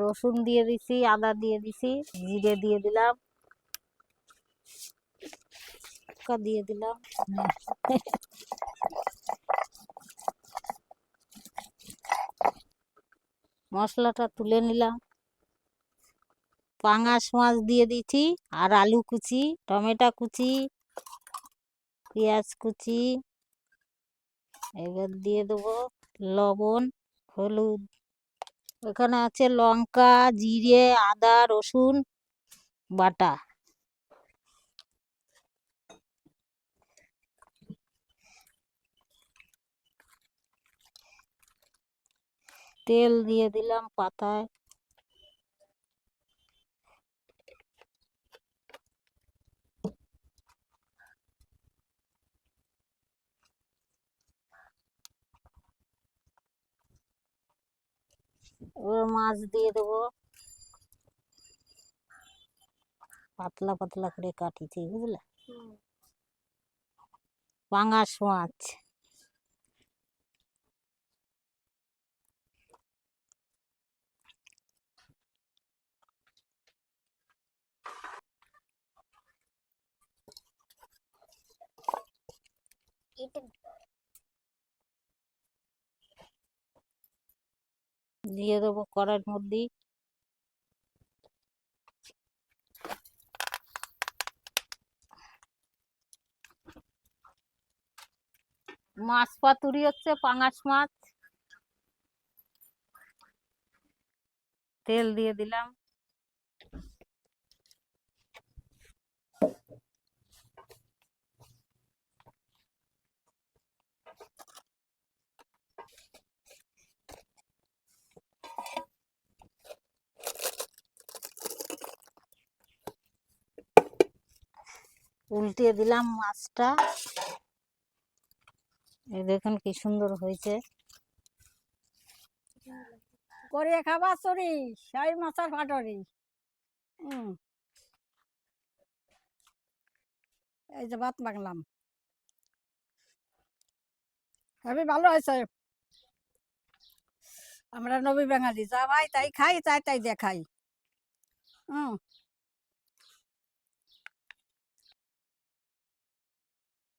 রসুন দিয়ে দিছি, আদা দিয়ে দিছি, জিরে দিয়ে দিলাম। দিয়ে দিলাম। মশলাটা তুলে নিলাম। পাঙাশ মাছ দিয়ে দিচ্ছি আর আলু কুচি, টমেটো কুচি, পেঁয়াজ কুচি। এবার দিয়ে দেবো লবণ, হলুদ। এখানে আছে লঙ্কা জিরে আদা রসুন বাটা। তেল দিয়ে দিলাম পাতায়। মাছ দিয়ে দেবো। পাতলা পাতলা করে কাটিছি বুঝলে? পাঙাশ মাছ। দিয়ে দেবো কড়ার মধ্যে মাছ পাতুরি হচ্ছে পাঙাশ মাছ। তেল দিয়ে দিলাম। উল্টিয়ে দিলাম মাছটা। এই দেখুন কি সুন্দর হয়েছে। করে খাবার চুরি, সেই মাছের ফাটরি এই যে ভাত মাখলাম হেবি ভালো হয়েছে। আমরা নবী বাঙালি, যা ভাই তাই খাই, তাই তাই দেখাই। হুম।